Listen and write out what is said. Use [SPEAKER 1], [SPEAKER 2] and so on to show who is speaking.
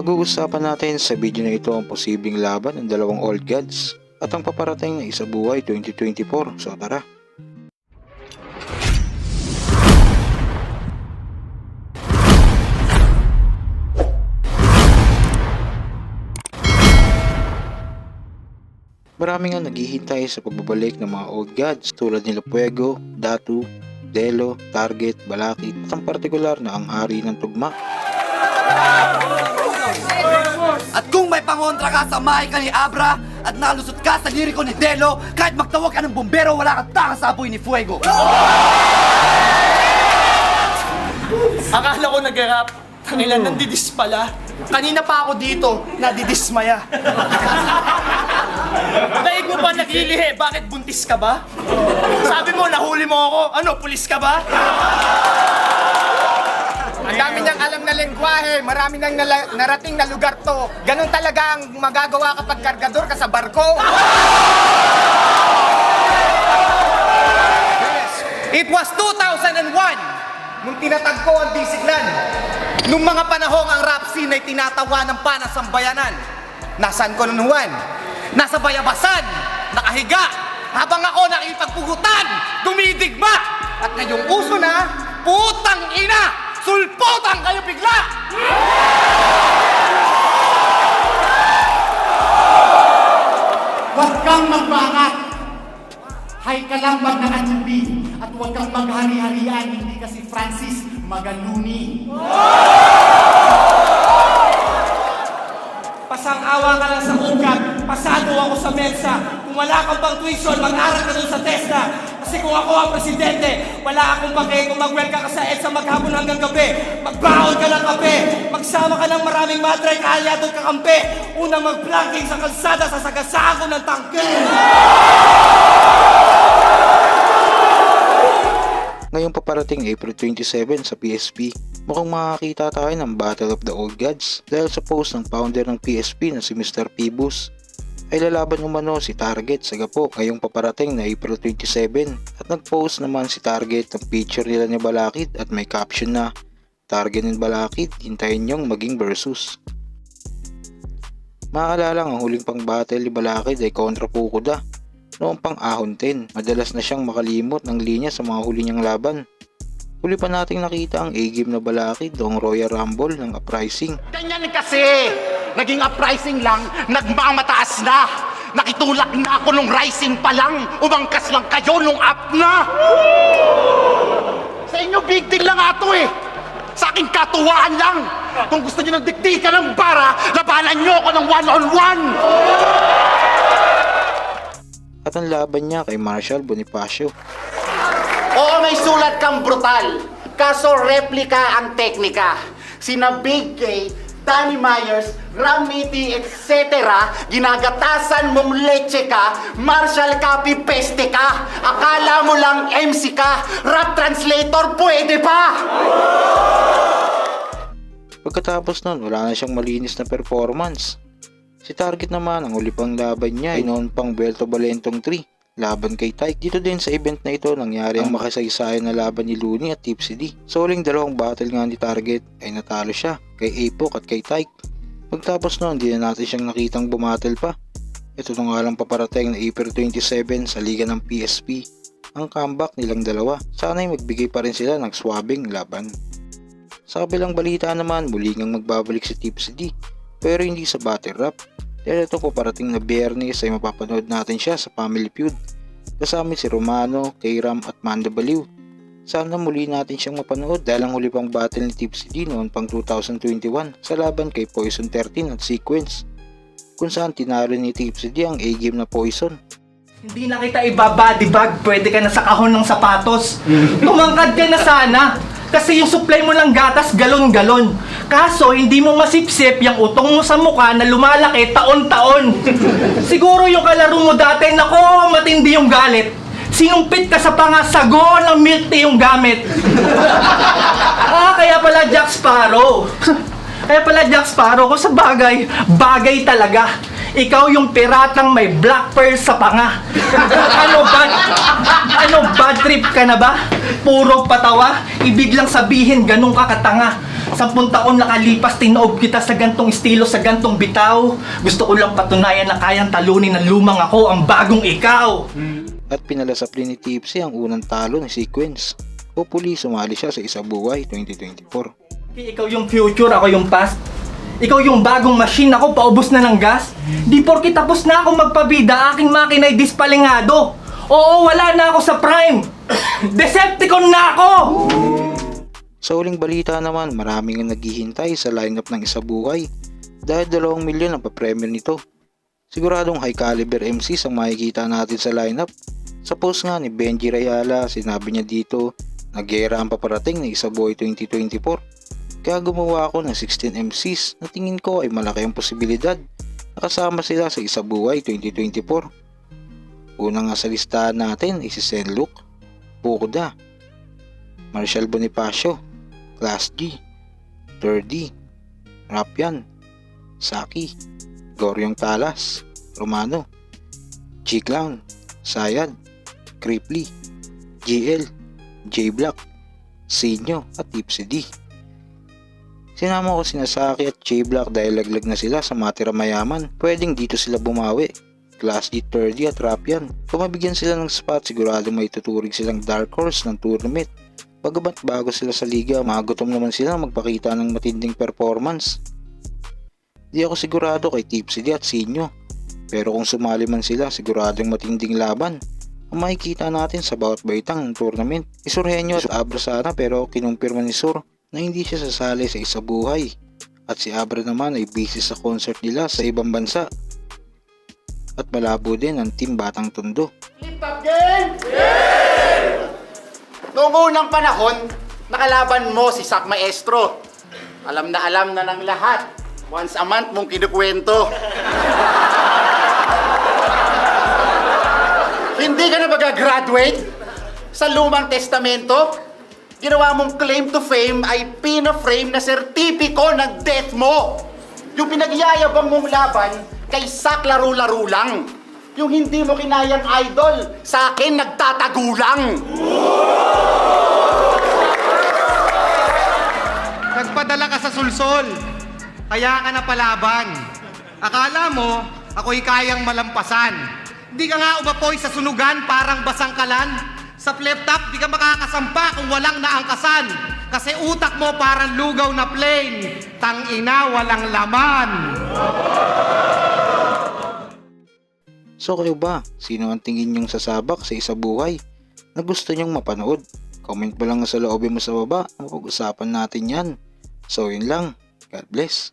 [SPEAKER 1] Pag-uusapan natin sa video na ito ang posibleng laban ng dalawang old gods at ang paparating na isa buhay 2024. So tara! Marami nga naghihintay sa pagbabalik ng mga old gods tulad nila Puego, Datu, Delo, Target, Balakid at ang partikular na ang hari ng tugma.
[SPEAKER 2] Pangontra ka sa mahay ka ni Abra at nalusot ka sa liriko ni Delo, kahit magtawag ka ng bombero, wala kang taka sa apoy ni Fuego.
[SPEAKER 3] Akala ko nag-rap. Tangilan, nandidis pala. Kanina pa ako dito, nadidismaya. Daig mo ba naglilihi? Bakit buntis ka ba? Sabi mo, nahuli mo ako. Ano, pulis ka ba?
[SPEAKER 4] Ang dami niyang alam na lengguwahe, marami nang nala- narating na lugar to. Ganun talaga ang magagawa kapag kargador ka sa barko. It was 2001 nung tinatagpo ang Disiglan. Nung mga panahong ang rap scene ay tinatawa ng panas ang bayanan. Nasaan ko nun Juan? Nasa bayabasan, nakahiga, habang ako nakipagpugutan, dumidigma. At ngayong uso na, putang ina, sulputan kayo bigla!
[SPEAKER 5] Huwag kang magbangat. Hay ka lang bang nakatubi at huwag kang maghari-harian, hindi kasi Francis Magaluni.
[SPEAKER 3] Pasang-awa ka lang sa ugat. Pasado ako sa mensa. Kung wala kang pang tuition, mag-aral ka dun sa TESDA. Kasi kung ako ang presidente, wala akong pake kung mag-welcome ka sa EDSA maghapon hanggang gabi. Magbahon ka ng kape. Magsama ka ng maraming madre kaalyado kakampi. Unang mag-planking sa kalsada, sasagasaan ko ng tangke.
[SPEAKER 1] Ngayong paparating April 27 sa PSP, mukhang makakita tayo ng Battle of the Old Gods dahil sa post ng founder ng PSP na si Mr. Pibus ay lalaban umano si Target sa Gapo ngayong paparating na April 27 at nag-post naman si Target ng picture nila ni Balakid at may caption na Target and Balakid, hintayin niyong maging versus. Maaalala ang huling pang battle ni Balakid ay kontra Pukuda noong pang ahon 10. Madalas na siyang makalimot ng linya sa mga huli niyang laban. Huli pa nating nakita ang A-game na balakid noong Royal Rumble ng Uprising.
[SPEAKER 5] Ganyan kasi! Naging uprising lang, nagmamataas na! Nakitulak na ako nung rising pa lang! Umangkas lang kayo nung up na! Sa inyo, big deal lang ato eh! Sa akin, katuwaan lang! Kung gusto niyo ng diktika ng bara, labanan niyo ako ng one-on-one!
[SPEAKER 1] At ang laban niya kay Marshall Bonifacio.
[SPEAKER 5] Oo, may sulat kang brutal. Kaso replika ang teknika. Sina Big K, Danny Myers, Ramiti, etc. Ginagatasan mong leche ka, martial copy peste ka. Akala mo lang MC ka, rap translator pwede pa.
[SPEAKER 1] Pagkatapos nun, wala na siyang malinis na performance. Si Target naman, ang uli pang laban niya ay noon pang Belto Balentong 3 laban kay Tyke. Dito din sa event na ito nangyari ang makasaysayan na laban ni Looney at Tipsy D. Huling dalawang battle nga ni Target ay natalo siya kay Apok at kay Tyke. Pagtapos noon, di na natin siyang nakitang bumattle pa. Ito na nga lang paparating na April 27 sa liga ng PSP. Ang comeback nilang dalawa. Sana'y magbigay pa rin sila ng swabbing laban. Sa kabilang balita naman, muli ngang magbabalik si Tipsy D pero hindi sa battle rap. Dahil ito po parating na biyernes ay mapapanood natin siya sa Family Feud. Kasama si Romano, K-Ram at Manda Baliw. Sana muli natin siyang mapanood dahil ang huli pang battle ni Tipsy D noon pang 2021 sa laban kay Poison 13 at Sequence. Kung saan tinalo ni Tipsy D ang A-game na Poison.
[SPEAKER 3] Hindi na kita ibabody bag, pwede ka na sa kahon ng sapatos. Tumangkad ka na sana. Kasi yung supply mo ng gatas galon-galon. Kaso hindi mo masipsip yung utong mo sa mukha na lumalaki taon-taon. Siguro yung kalaro mo dati, nako, matindi yung galit. Sinumpit ka sa pangasago ng milk tea yung gamit. ah, kaya pala Jack Sparrow. Kaya pala Jack Sparrow, kung sa bagay, bagay talaga. Ikaw yung piratang may black pearl sa panga. ano ba? Ano bad trip ka na ba? Puro patawa? Ibig lang sabihin ganun ka katanga. Sampung taon nakalipas, tinaob kita sa gantong estilo, sa gantong bitaw. Gusto ko lang patunayan na kayang talunin ng lumang ako ang bagong ikaw.
[SPEAKER 1] At pinalasap din ni Tipsy ang unang talo ni Sequence. Hopefully sumali siya sa Isa Buhay 2024.
[SPEAKER 3] Di ikaw yung future, ako yung past. Ikaw yung bagong machine, ako paubos na ng gas. Di porki tapos na ako magpabida, aking makina ay dispalingado. Oo, wala na ako sa prime. Decepticon na ako!
[SPEAKER 1] Sa uling balita naman, maraming ang naghihintay sa lineup ng Isa Buhay dahil 2 milyon ang papremyo nito. Siguradong high caliber MCs ang makikita natin sa lineup. Sa post nga ni Benji Rayala, sinabi niya dito na gera ang paparating ng Isa Buhay 2024. Kaya gumawa ako ng 16 MCs na tingin ko ay malaki ang posibilidad na kasama sila sa Isa Buhay 2024. Una nga sa listahan natin ay si Senluk, Pukuda, Marshall Bonifacio, Class G, Dirty, Rapian, Saki, Goryong Talas, Romano, G-Clown, Sayad, Creeply, GL, J-Black, Sinyo at Tipsy D. Sinama ko sina Saki at J-Black dahil laglag na sila sa matira mayaman. Pwedeng dito sila bumawi. Class D 30 at Rapian. Kung mabigyan sila ng spot, sigurado may tuturing silang dark horse ng tournament. Pagamat bago sila sa liga, magutom naman sila magpakita ng matinding performance. Di ako sigurado kay Tipsy at Sinyo. Pero kung sumali man sila, siguradong matinding laban. Ang makikita natin sa bawat baitang ng tournament. Isurhenyo at Abra sana pero kinumpirma ni Sur na hindi siya sasali sa isa buhay. At si Abra naman ay busy sa concert nila sa ibang bansa. At malabo din ang team Batang Tondo.
[SPEAKER 5] Flip top game! Noong unang panahon, nakalaban mo si Sak Maestro. Alam na alam na ng lahat. Once a month mong kinukwento. Hindi ka na mag-graduate sa lumang testamento? Ginawa mong claim to fame ay pina-frame na sertipiko ng death mo. Yung pinagyayabang mong laban kay Sak laro-laro lang. Yung hindi mo kinayang idol, sa akin nagtatagulang.
[SPEAKER 4] Nagpadala ka sa sulsol. Kaya ka na palaban. Akala mo, ako'y kayang malampasan. Di ka nga umapoy sa sunugan parang basang kalan. Sa flip top, di ka makakasampa kung walang naangkasan. Kasi utak mo parang lugaw na plane. Tangina, walang laman.
[SPEAKER 1] So kayo ba? Sino ang tingin nyong sasabak sa isa buhay na gusto nyong mapanood? Comment mo lang sa loob mo sa baba. Mapag-usapan natin yan. So yun lang. God bless.